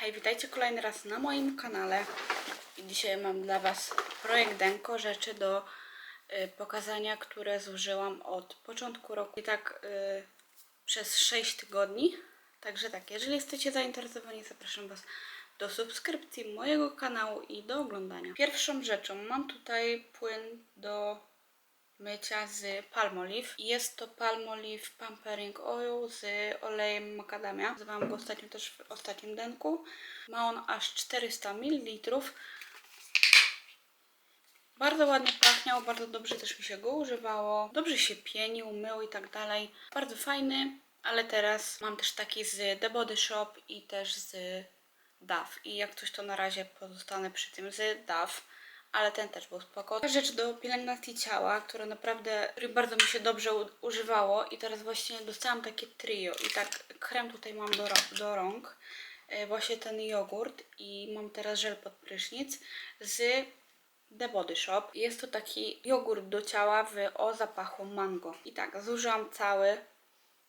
Hej, witajcie kolejny raz na moim kanale. I dzisiaj mam dla Was projekt Denko, rzeczy do y, pokazania, które zużyłam od początku roku i tak y, przez 6 tygodni. Także tak, jeżeli jesteście zainteresowani, zapraszam Was do subskrypcji mojego kanału i do oglądania. Pierwszą rzeczą mam tutaj płyn do mycia z Palmolive. Jest to Palmolive Pampering Oil z olejem macadamia. Nazywałam go ostatnio też w ostatnim denku. Ma on aż 400 ml. Bardzo ładnie pachniał, bardzo dobrze też mi się go używało. Dobrze się pienił, mył i tak dalej. Bardzo fajny, ale teraz mam też taki z The Body Shop i też z DAF. I jak coś to na razie pozostanę przy tym z DAF ale ten też był spoko. Rzecz do pielęgnacji ciała, która naprawdę który bardzo mi się dobrze używało i teraz właśnie dostałam takie trio i tak krem tutaj mam do, do rąk, e, właśnie ten jogurt i mam teraz żel pod prysznic z The Body Shop. Jest to taki jogurt do ciała w o zapachu mango. I tak, zużyłam cały,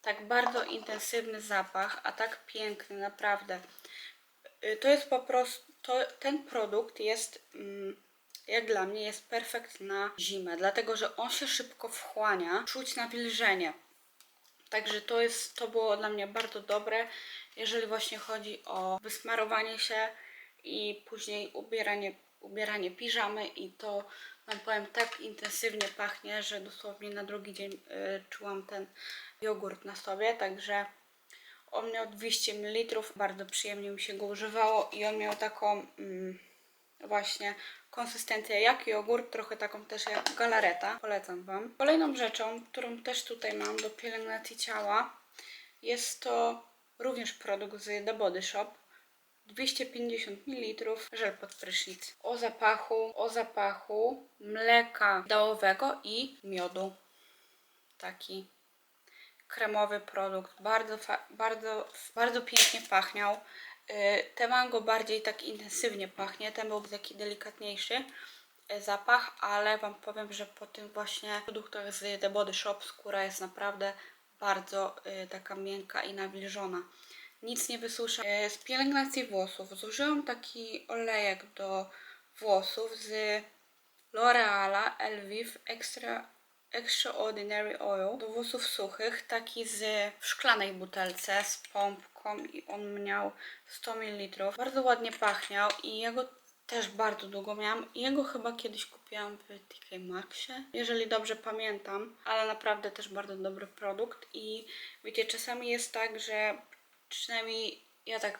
tak bardzo intensywny zapach, a tak piękny, naprawdę. Y, To jest po prostu, to, ten produkt jest, mm, jak dla mnie, jest perfekt na zimę, dlatego że on się szybko wchłania, czuć nawilżenie. Także to jest, to było dla mnie bardzo dobre, jeżeli właśnie chodzi o wysmarowanie się i później ubieranie, ubieranie piżamy i to wam powiem tak intensywnie pachnie, że dosłownie na drugi dzień y, czułam ten jogurt na sobie, także on miał 200 ml, bardzo przyjemnie mi się go używało i on miał taką mm, właśnie konsystencję jak jogurt, trochę taką też jak galareta. Polecam Wam. Kolejną rzeczą, którą też tutaj mam do pielęgnacji ciała jest to również produkt z The Body Shop. 250 ml żel pod prysznic. O zapachu, o zapachu mleka dałowego i miodu. Taki kremowy produkt. Bardzo, bardzo, bardzo pięknie pachniał. Yy, Ten mango bardziej tak intensywnie pachnie, ten był taki delikatniejszy yy, zapach, ale Wam powiem, że po tym właśnie produktach z The Body Shop skóra jest naprawdę bardzo yy, taka miękka i nawilżona. Nic nie wysusza. Z pielęgnacji włosów zużyłam taki olejek do włosów z L'Oreala Elvive Extra Extraordinary Oil do włosów suchych, taki z w szklanej butelce z pompką i on miał 100 ml. Bardzo ładnie pachniał i jego też bardzo długo miałam. Jego chyba kiedyś kupiłam w TK Maxie, jeżeli dobrze pamiętam, ale naprawdę też bardzo dobry produkt i wiecie, czasami jest tak, że przynajmniej ja tak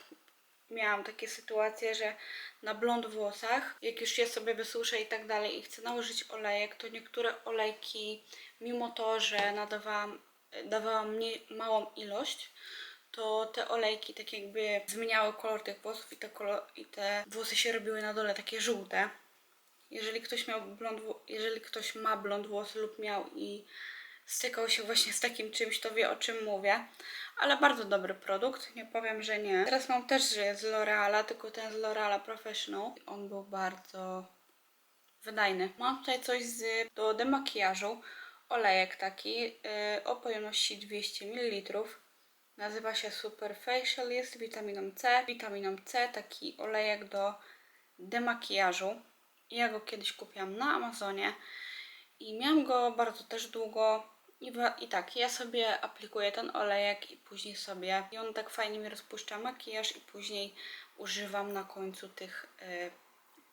miałam takie sytuacje, że na blond włosach, jak już je sobie wysuszę i tak dalej i chcę nałożyć olejek, to niektóre olejki, mimo to, że nadawałam, dawałam małą ilość, to te olejki tak jakby zmieniały kolor tych włosów i te, kolor, i te włosy się robiły na dole takie żółte. Jeżeli ktoś miał blond, jeżeli ktoś ma blond włosy lub miał i stykał się właśnie z takim czymś, to wie o czym mówię. Ale bardzo dobry produkt, nie powiem, że nie. Teraz mam też z L'Oreala, tylko ten z L'Oreala Professional. On był bardzo wydajny. Mam tutaj coś z, do demakijażu, olejek taki yy, o pojemności 200 ml. Nazywa się Super Facial, jest witaminą C. Witaminą C, taki olejek do demakijażu. Ja go kiedyś kupiłam na Amazonie i miałam go bardzo też długo. I, I tak, ja sobie aplikuję ten olejek i później sobie, i on tak fajnie mi rozpuszcza makijaż i później używam na końcu tych y,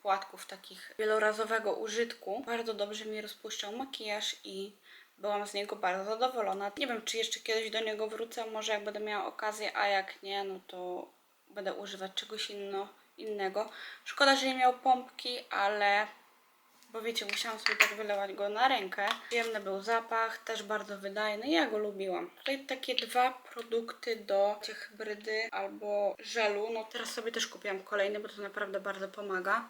płatków takich wielorazowego użytku. Bardzo dobrze mi rozpuszczał makijaż i byłam z niego bardzo zadowolona. Nie wiem, czy jeszcze kiedyś do niego wrócę, może jak będę miała okazję, a jak nie, no to będę używać czegoś inno, innego. Szkoda, że nie miał pompki, ale bo wiecie, musiałam sobie tak wylewać go na rękę. Przyjemny był zapach, też bardzo wydajny, ja go lubiłam. Tutaj takie dwa produkty do cię hybrydy albo żelu. No teraz sobie też kupiłam kolejny, bo to naprawdę bardzo pomaga.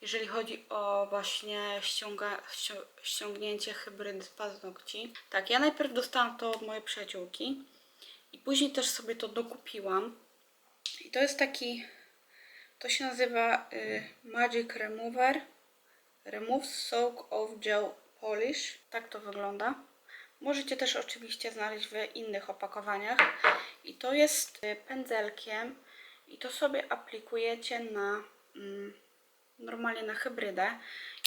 Jeżeli chodzi o właśnie ściąga, ścią- ściągnięcie hybrydy z paznokci. Tak, ja najpierw dostałam to od mojej przyjaciółki i później też sobie to dokupiłam. I to jest taki, to się nazywa y, Magic Remover. Remove Soak Off Gel Polish. Tak to wygląda. Możecie też oczywiście znaleźć w innych opakowaniach. I to jest y, pędzelkiem I to sobie aplikujecie na mm, normalnie na hybrydę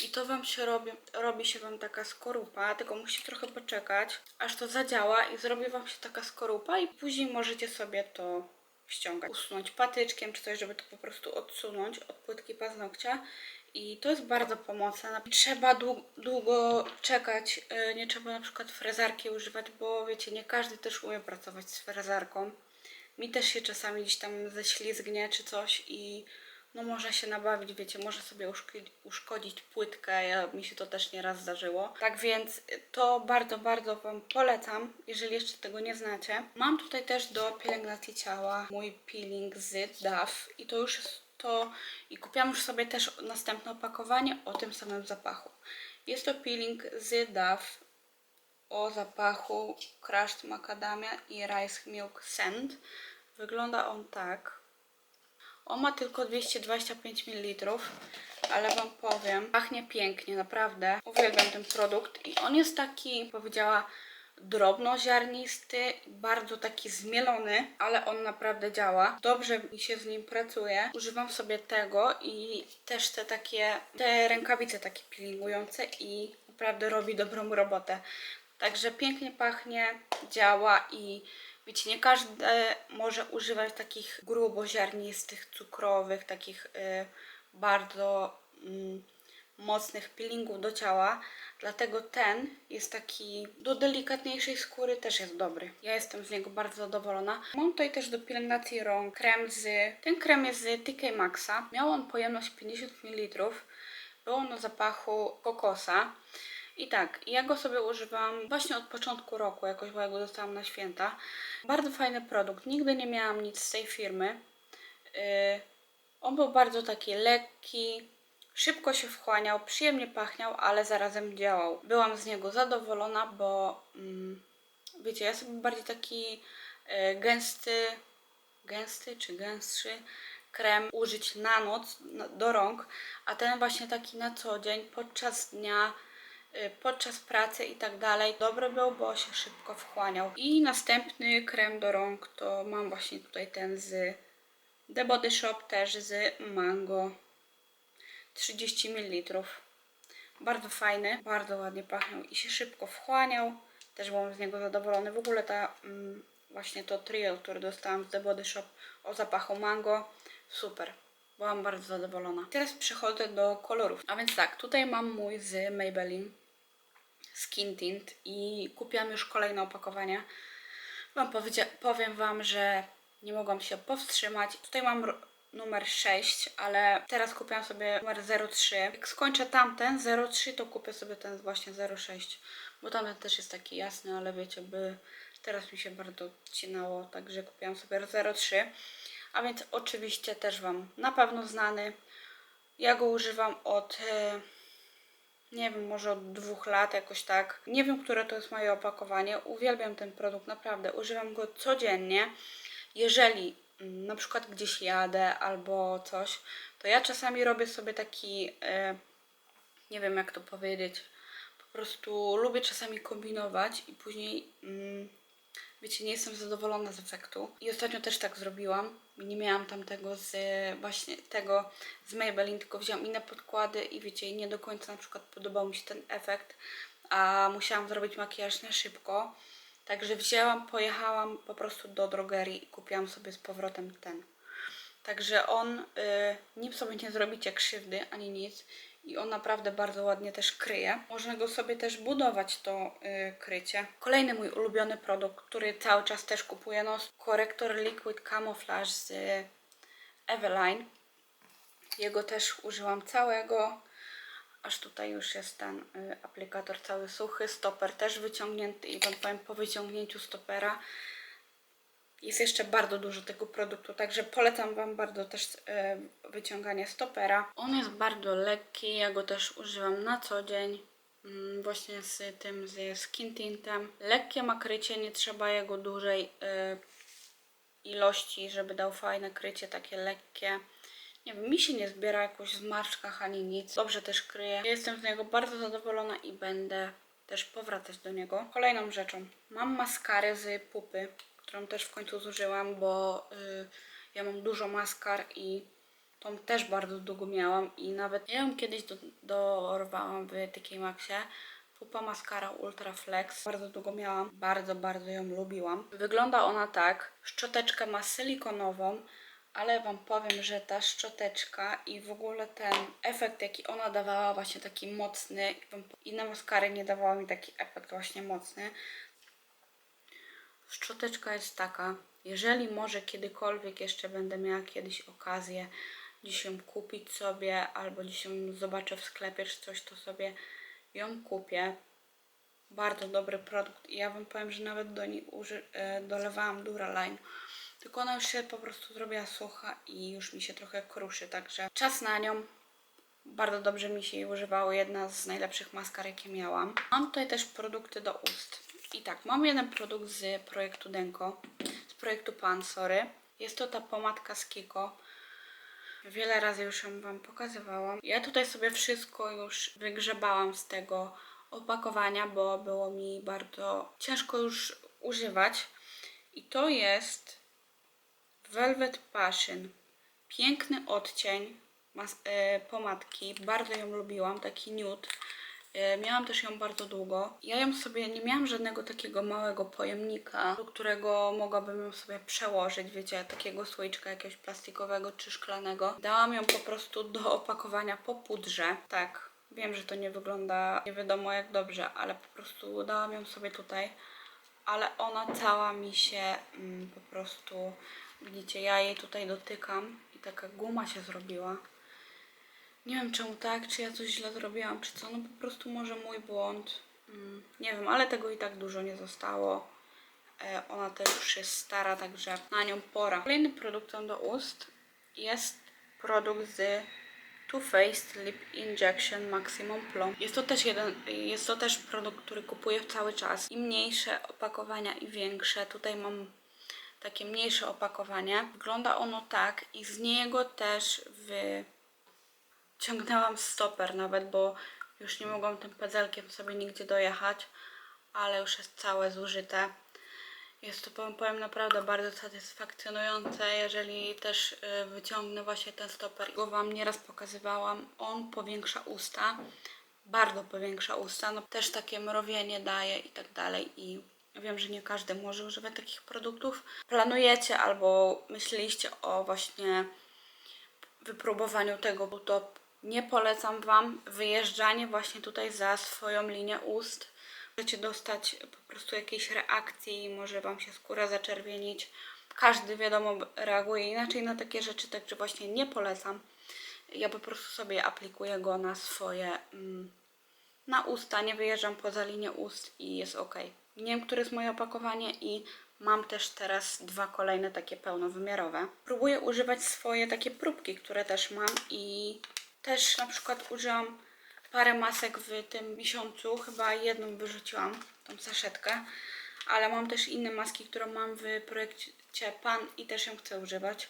i to wam się robi, robi się wam taka skorupa, tylko musicie trochę poczekać, aż to zadziała i zrobi wam się taka skorupa i później możecie sobie to ściągać. Usunąć patyczkiem czy coś, żeby to po prostu odsunąć od płytki paznokcia i to jest bardzo pomocne. Trzeba dłu- długo czekać, yy, nie trzeba na przykład frezarki używać, bo wiecie, nie każdy też umie pracować z frezarką. Mi też się czasami gdzieś tam ześlizgnie czy coś i no można się nabawić, wiecie, może sobie uszkodzić płytkę, ja, mi się to też nieraz zdarzyło. Tak więc y, to bardzo, bardzo Wam polecam, jeżeli jeszcze tego nie znacie. Mam tutaj też do pielęgnacji ciała mój peeling z DAF i to już jest to i kupiłam już sobie też następne opakowanie o tym samym zapachu. Jest to peeling z DAF o zapachu Crushed Macadamia i Rice Milk Scent. Wygląda on tak. On ma tylko 225 ml, ale Wam powiem, pachnie pięknie, naprawdę. Uwielbiam ten produkt i on jest taki, powiedziała, drobnoziarnisty, bardzo taki zmielony, ale on naprawdę działa. Dobrze mi się z nim pracuje. Używam sobie tego i też te takie, te rękawice takie peelingujące i naprawdę robi dobrą robotę. Także pięknie pachnie, działa i wiecie, nie każdy może używać takich gruboziarnistych, cukrowych, takich y, bardzo mm, mocnych peelingów do ciała. Dlatego ten jest taki do delikatniejszej skóry też jest dobry. Ja jestem z niego bardzo zadowolona. Mam tutaj też do pielęgnacji rąk krem z... Ten krem jest z TK Maxa. Miał on pojemność 50 ml. Był on na zapachu kokosa. I tak, ja go sobie używam właśnie od początku roku, jakoś, bo ja go dostałam na święta. Bardzo fajny produkt. Nigdy nie miałam nic z tej firmy. Yy, on był bardzo taki lekki, szybko się wchłaniał, przyjemnie pachniał, ale zarazem działał. Byłam z niego zadowolona, bo mm, wiecie, ja sobie bardziej taki e, gęsty, gęsty czy gęstszy krem użyć na noc do rąk, a ten właśnie taki na co dzień, podczas dnia, y, podczas pracy i tak dalej. Dobry był, bo się szybko wchłaniał. I następny krem do rąk to mam właśnie tutaj ten z The Body Shop też z mango 30 ml. Bardzo fajny, bardzo ładnie pachniał i się szybko wchłaniał. Też byłam z niego zadowolony. W ogóle ta mm, właśnie to trio, które dostałam z The Body Shop o zapachu mango, super. Byłam bardzo zadowolona. Teraz przechodzę do kolorów. A więc tak, tutaj mam mój z Maybelline Skin Tint i kupiłam już kolejne opakowanie. Wam powiem Wam, że nie mogłam się powstrzymać. Tutaj mam numer 6, ale teraz kupiłam sobie numer 03. Jak skończę tamten 03, to kupię sobie ten właśnie 06, bo tamten też jest taki jasny, ale wiecie, by teraz mi się bardzo cinało, także kupiłam sobie 03. A więc oczywiście też Wam na pewno znany. Ja go używam od e, nie wiem, może od dwóch lat jakoś tak. Nie wiem, które to jest moje opakowanie. Uwielbiam ten produkt, naprawdę. Używam go codziennie. Jeżeli na przykład gdzieś jadę albo coś, to ja czasami robię sobie taki, e, nie wiem jak to powiedzieć, po prostu lubię czasami kombinować i później, mm, wiecie, nie jestem zadowolona z efektu. I ostatnio też tak zrobiłam. Nie miałam tam tego z właśnie tego z Maybelline, tylko wziąłam inne podkłady i wiecie, nie do końca na przykład podobał mi się ten efekt, a musiałam zrobić makijaż na szybko. Także wzięłam, pojechałam po prostu do drogerii i kupiłam sobie z powrotem ten. Także on, y, nim sobie nie zrobicie krzywdy ani nic i on naprawdę bardzo ładnie też kryje. Można go sobie też budować to y, krycie. Kolejny mój ulubiony produkt, który cały czas też kupuję, no korektor Liquid Camouflage z Eveline. Jego też użyłam całego, aż tutaj już jest ten y, aplikator cały suchy, stoper też wyciągnięty i wam powiem po wyciągnięciu stopera jest jeszcze bardzo dużo tego produktu, także polecam Wam bardzo też e, wyciąganie stopera. On jest bardzo lekki, ja go też używam na co dzień. mm, Właśnie z tym, z skin tintem. Lekkie ma krycie, nie trzeba jego dużej e, ilości, żeby dał fajne krycie, takie lekkie. Nie wiem, mi się nie zbiera jakoś w zmarszczkach ani nic. Dobrze też kryje. Jestem z niego bardzo zadowolona i będę też powracać do niego. Kolejną rzeczą. Mam maskarę z pupy, którą też w końcu zużyłam, bo y, Ja mam dużo maskar i tą też bardzo długo miałam i nawet ja ją kiedyś do, dorwałam w TK Maxie. Pupa Mascara Ultra Flex. Bardzo długo miałam. Bardzo, bardzo ją lubiłam. Wygląda ona tak. Szczoteczkę ma silikonową, ale Wam powiem, że ta szczoteczka i w ogóle ten efekt, jaki ona dawała, właśnie taki mocny. Wam- Inne maskary nie dawały mi taki efekt właśnie mocny. Szczoteczka jest taka, jeżeli może kiedykolwiek jeszcze będę miała kiedyś okazję gdzieś ją kupić sobie, albo gdzieś ją zobaczę w sklepie czy coś, to sobie ją kupię. Bardzo dobry produkt i ja Wam powiem, że nawet do niej uży- e, dolewałam Duraline. Tylko ona już się po prostu zrobiła sucha i już mi się trochę kruszy, także czas na nią. Bardzo dobrze mi się jej używało, jedna z najlepszych maskar, jakie miałam. Mam tutaj też produkty do ust. I tak, mam jeden produkt z projektu Denko, z projektu Pan, sorry. Jest to ta pomadka z Kiko. Wiele razy już ją Wam pokazywałam. Ja tutaj sobie wszystko już wygrzebałam z tego opakowania, bo było mi bardzo ciężko już używać. I to jest Velvet Passion. Piękny odcień e, pomadki. Bardzo ją lubiłam, taki nude. E, Miałam też ją bardzo długo. Ja ją sobie, nie miałam żadnego takiego małego pojemnika, do którego mogłabym ją sobie przełożyć, wiecie, takiego słoiczka jakiegoś plastikowego czy szklanego. Dałam ją po prostu do opakowania po pudrze. Tak, wiem, że to nie wygląda nie wiadomo jak dobrze, ale po prostu dałam ją sobie tutaj. Ale ona cała mi się mm, po prostu, widzicie, ja jej tutaj dotykam i taka guma się zrobiła. Nie wiem czemu tak, czy ja coś źle zrobiłam, czy co, no po prostu może mój błąd. Mm, nie wiem, ale tego i tak dużo nie zostało. E, ona też już jest stara, także na nią pora. Kolejnym produktem do ust jest produkt z Too Faced Lip Injection Maximum Plump. Jest to też jeden, jest to też produkt, który kupuję cały czas. I mniejsze opakowania i większe. Tutaj mam takie mniejsze opakowanie. Wygląda ono tak i z niego też w ciągnęłam stoper nawet, bo już nie mogłam tym pedzelkiem sobie nigdzie dojechać, ale już jest całe zużyte. Jest to, powiem, powiem naprawdę bardzo satysfakcjonujące, jeżeli też y, wyciągnę właśnie ten stoper. Go Wam nieraz pokazywałam. On powiększa usta, bardzo powiększa usta. No, też takie mrowienie daje i tak dalej. I wiem, że nie każdy może używać takich produktów. Planujecie albo myśleliście o właśnie wypróbowaniu tego, bo to nie polecam Wam wyjeżdżanie właśnie tutaj za swoją linię ust. Możecie dostać po prostu jakiejś reakcji, może Wam się skóra zaczerwienić. Każdy, wiadomo, reaguje inaczej na takie rzeczy, także właśnie nie polecam. Ja po prostu sobie aplikuję go na swoje, mm, na usta, nie wyjeżdżam poza linię ust i jest ok. Nie wiem, które jest moje opakowanie i mam też teraz dwa kolejne takie pełnowymiarowe. Próbuję używać swoje takie próbki, które też mam i też na przykład użyłam parę masek w tym miesiącu, chyba jedną wyrzuciłam, tą saszetkę, ale mam też inne maski, które mam w projekcie Pan i też ją chcę używać.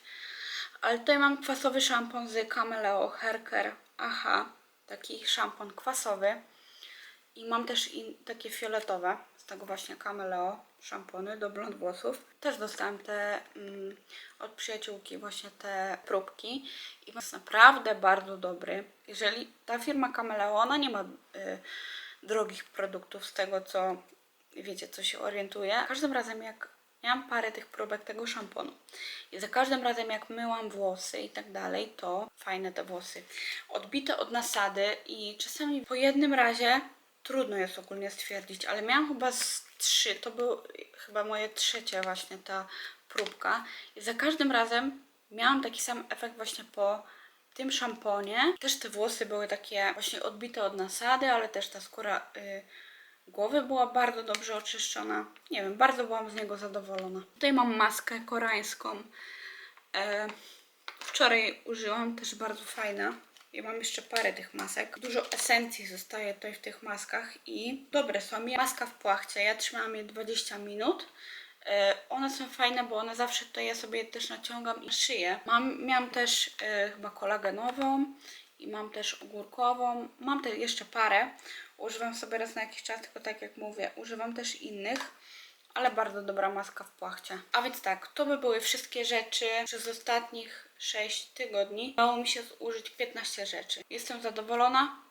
Ale tutaj mam kwasowy szampon z Cameleo Care Aha, taki szampon kwasowy. I mam też takie fioletowe, z tego właśnie Cameleo szampony do blond włosów. Też dostałam te mm, od przyjaciółki właśnie te próbki i jest naprawdę bardzo dobry. Jeżeli ta firma Cameleo, ona nie ma y, drogich produktów z tego co wiecie, co się orientuje. Każdym razem jak miałam parę tych próbek tego szamponu i za każdym razem jak myłam włosy i tak dalej, to fajne te włosy. Odbite od nasady i czasami po jednym razie trudno jest ogólnie stwierdzić, ale miałam chyba z trzy, to był chyba moje trzecie właśnie ta próbka i za każdym razem miałam taki sam efekt właśnie po tym szamponie. Też te włosy były takie właśnie odbite od nasady, ale też ta skóra y, głowy była bardzo dobrze oczyszczona. Nie wiem, bardzo byłam z niego zadowolona. Tutaj mam maskę koreańską. E, wczoraj użyłam, też bardzo fajna. Ja mam jeszcze parę tych masek. Dużo esencji zostaje tutaj w tych maskach i dobre są. Maska w płachcie, ja trzymałam je 20 minut. E, one są fajne, bo one zawsze tutaj ja sobie też naciągam i szyję. Mam, miałam też e, chyba kolagenową i mam też ogórkową. Mam te jeszcze parę. Używam sobie raz na jakiś czas, tylko tak jak mówię, używam też innych. ale bardzo dobra maska w płachcie. A więc tak, to by były wszystkie rzeczy przez ostatnich 6 tygodni. Udało mi się zużyć 15 rzeczy. Jestem zadowolona.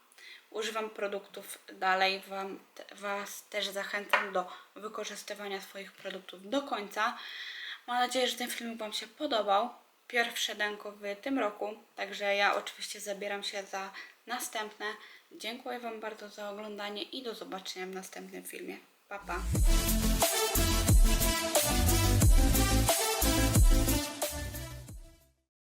Używam produktów dalej. Wam, was też zachęcam do wykorzystywania swoich produktów do końca. Mam nadzieję, że ten film Wam się podobał. Pierwsze denko w tym roku, także ja oczywiście zabieram się za następne. Dziękuję Wam bardzo za oglądanie i do zobaczenia w następnym filmie. Pa, pa!